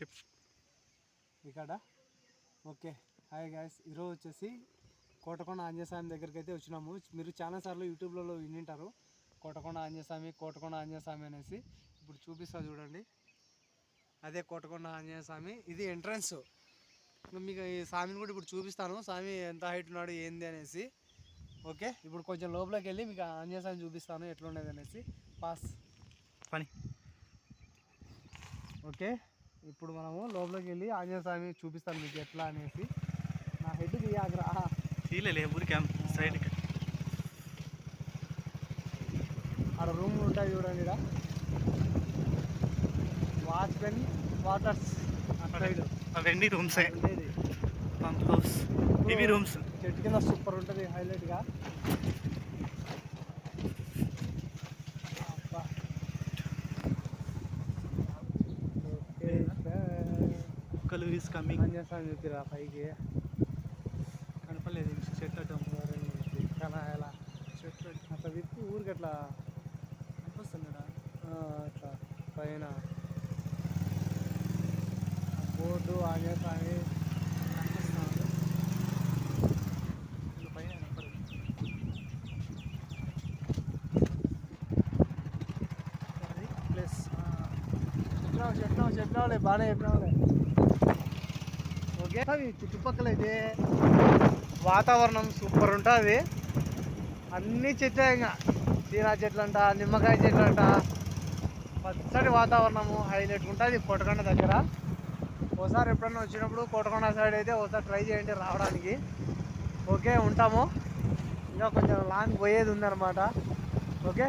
చెప్పు ఇక్కడ okay. Hi guys ఈరోజు వచ్చేసి కోటకొండ ఆంజనేయస్వామి దగ్గరికి అయితే వచ్చినాము. మీరు చాలా సార్లు యూట్యూబ్లలో వినింటారు. కోటకొండ ఆంజనేయస్వామి కోటకొండ ఆంజనేయస్వామి అనేసి. ఇప్పుడు చూపిస్తా చూడండి. అదే కోటకొండ ఆంజనేయస్వామి. ఇది ఎంట్రన్స్ మీకు ఈ స్వామిని కూడా ఇప్పుడు చూపిస్తాను. స్వామి ఎంత హైట్ ఉన్నాడు ఏంది అనేసి. ఓకే? ఇప్పుడు కొంచెం లోపలికి వెళ్ళి మీకు ఆంజనేయస్వామి చూపిస్తాను ఎట్లుండేది అనేసి. పాస్ పని ఓకే? ఇప్పుడు మనము లోపలికి వెళ్ళి ఆంజనేయ స్వామి చూపిస్తాను మీకు ఎట్లా అనేసి. నా హెడ్ తీయాగ్రా తీలే ఊరికే ఆడ రూమ్ ఉంటాయి చూడండి ఇక్కడ వాచ్మెన్ వాటర్స్ సైడ్ అవన్నీ రూమ్సే పంప్ హౌస్ ఇవి రూమ్స్ చెట్టు కింద సూపర్ ఉంటుంది హైలైట్గా కుక్కలు ఈస్ కమింగ్ ఆంజనేయ స్వామి చూపిరా పైకి? కనపడలేదు చెట్టు చాలా ఎలా? చెట్లు అట్లా విప్పి ఊరికి అట్లా కనిపిస్తుందా అట్లా పైన. బోర్డు ఆంజనేయ స్వామి చెప్పినావు చెప్పినావు చెప్పినావులే బాగానే చెప్పినావులే ఓకే? అవి చుట్టుపక్కల అయితే వాతావరణం సూపర్ ఉంటుంది. అన్ని చెట్లే ఇంకా. చీనా చెట్లు అంట నిమ్మకాయ చెట్లు అంట. పచ్చడి వాతావరణము హైలైట్ ఉంటుంది కోటకొండ దగ్గర. ఒకసారి ఎప్పుడన్నా వచ్చినప్పుడు కోటకొండ సైడ్ అయితే ఒకసారి ట్రై చేయండి రావడానికి. ఓకే ఉంటాము. ఇంకా కొంచెం లాంగ్ పోయేది ఉందన్నమాట. ఓకే?